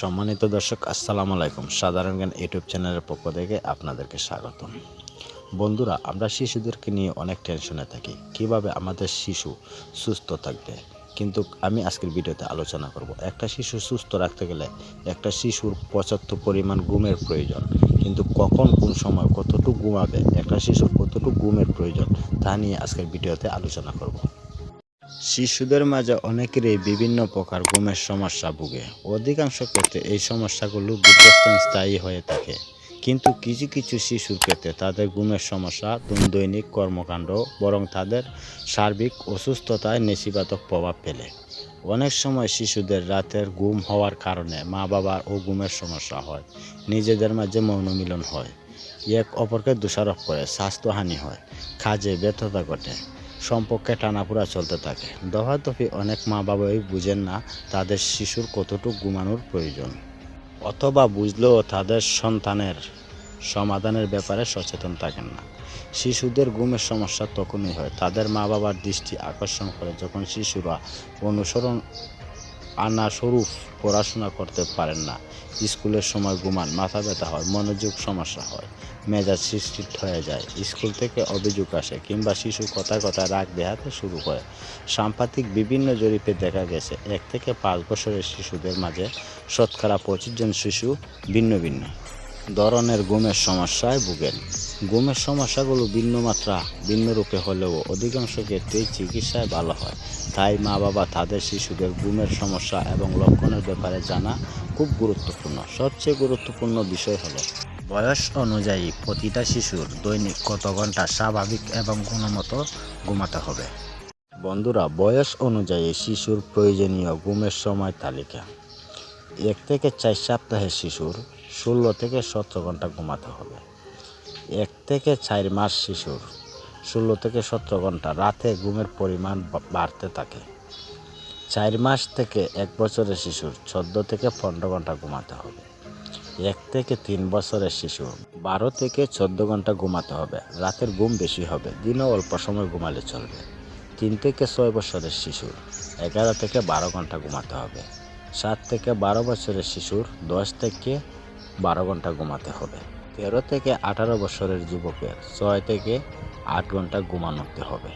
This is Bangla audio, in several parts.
সম্মানিত দর্শক, আসসালামু আলাইকুম। সাধারণ জ্ঞান ইউটিউব চ্যানেলের পক্ষ থেকে আপনাদেরকে স্বাগত বন্ধুরা, আমরা শিশুদেরকে নিয়ে অনেক টেনশনে থাকি, কীভাবে আমাদের শিশু সুস্থ থাকবে? কিন্তু আমি আজকের ভিডিওতে আলোচনা করব, একটা শিশু সুস্থ রাখতে গেলে একটা শিশুর পর্যাপ্ত পরিমাণ ঘুমের প্রয়োজন। কিন্তু কখন, কোন সময় কতটুকু ঘুমাবে, একটা শিশুর কতটুকু ঘুমের প্রয়োজন, তা নিয়ে আজকের ভিডিওতে আলোচনা করব। শিশুদের মাঝে অনেকেরই বিভিন্ন প্রকার ঘুমের সমস্যা ভুগে। অধিকাংশ ক্ষেত্রে এই সমস্যাগুলো দীর্ঘস্থান স্থায়ী হয়ে থাকে। কিন্তু কিছু কিছু শিশুর ক্ষেত্রে তাদের ঘুমের সমস্যা, দৈনিক কর্মকাণ্ড বরং তাদের সার্বিক অসুস্থতায় নেতিবাচক প্রভাব ফেলে। অনেক সময় শিশুদের রাতের ঘুম হওয়ার কারণে মা বাবার ও ঘুমের সমস্যা হয়, নিজেদের মাঝে মনোমিলন হয়। এক অপরকে দোষারোপ করে, স্বাস্থ্যহানি হয়, কাজে ব্যর্থতা ঘটে। সম্পর্কে টানাপোড়া চলতে থাকে। দফাদফি অনেক মা বাবাই বুঝেন না তাদের শিশুর কতটুকু ঘুমানোর প্রয়োজন। অথবা বুঝলেও তাদের সন্তানের সমাধানের ব্যাপারে সচেতন থাকেন না। শিশুদের ঘুমের সমস্যা তখনই হয়। তাদের মা বাবার দৃষ্টি আকর্ষণ করে যখন শিশুরা অনুসরণ আনা স্বরূপ পড়াশোনা করতে পারেন না। স্কুলের সময় ঘুমান মাথা ব্যথা হয়, মনোযোগ সমস্যা হয়, মেজাজ সৃষ্টি হয়ে যায়, স্কুল থেকে অভিযোগ আসে কিংবা শিশু কথায় কথা রাগ দেখাতে শুরু করে। সাম্প্রতিক বিভিন্ন জরিপে দেখা গেছে, এক থেকে পাঁচ বছরের শিশুদের মাঝে শতকরা পঁচিশ জন শিশু ভিন্ন ভিন্ন ধরনের ঘুমের সমস্যায় ভুগেন। ঘুমের সমস্যাগুলো ভিন্ন মাত্রা, ভিন্ন রূপে হলেও অধিকাংশ ক্ষেত্রেই চিকিৎসায় ভালো হয়। তাই মা বাবা তাদের শিশুদের ঘুমের সমস্যা এবং লক্ষণের ব্যাপারে জানা খুব গুরুত্বপূর্ণ। সবচেয়ে গুরুত্বপূর্ণ বিষয় হলো, বয়স অনুযায়ী প্রতিটা শিশুর দৈনিক কত ঘণ্টা স্বাভাবিক এবং গুণমতো ঘুমাতে হবে? বন্ধুরা, বয়স অনুযায়ী শিশুর প্রয়োজনীয় ঘুমের সময় তালিকা। এক থেকে চার সপ্তাহের শিশুর ষোলো থেকে সতেরো ঘণ্টা ঘুমাতে হবে। এক থেকে চার মাস শিশুর ষোলো থেকে সতেরো ঘণ্টা রাতে ঘুমের পরিমাণ বাড়তে থাকে। চার মাস থেকে এক বছরের শিশুর চোদ্দ থেকে পনেরো ঘণ্টা ঘুমাতে হবে। এক থেকে তিন বছরের শিশু বারো থেকে চোদ্দ ঘণ্টা ঘুমাতে হবে। রাতের ঘুম বেশি হবে, দিনও অল্প সময় ঘুমালে চলবে। তিন থেকে ছয় বছরের শিশুর এগারো থেকে বারো ঘণ্টা ঘুমাতে হবে। সাত থেকে বারো বছরের শিশুর দশ থেকে বারো ঘণ্টা ঘুমাতে হবে। তেরো থেকে আঠারো বছরের যুবকের ছয় থেকে আট ঘণ্টা ঘুমানোতে হবে।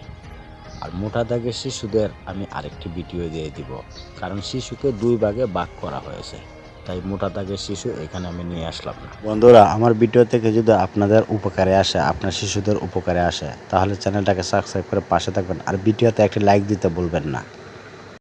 আর মোটা দাগের শিশুদের আমি আরেকটি ভিডিও দিয়ে দিব, কারণ শিশুকে দুই ভাগে ভাগ করা হয়েছে। তাই মোটা দাগের শিশু এখানে আমি নিয়ে আসলাম না। বন্ধুরা, আমার ভিডিও থেকে যদি আপনাদের উপকারে আসে, আপনার শিশুদের উপকারে আসে, তাহলে চ্যানেলটাকে সাবস্ক্রাইব করে পাশে থাকবেন। আর ভিডিওতে একটি লাইক দিতে ভুলবেন না।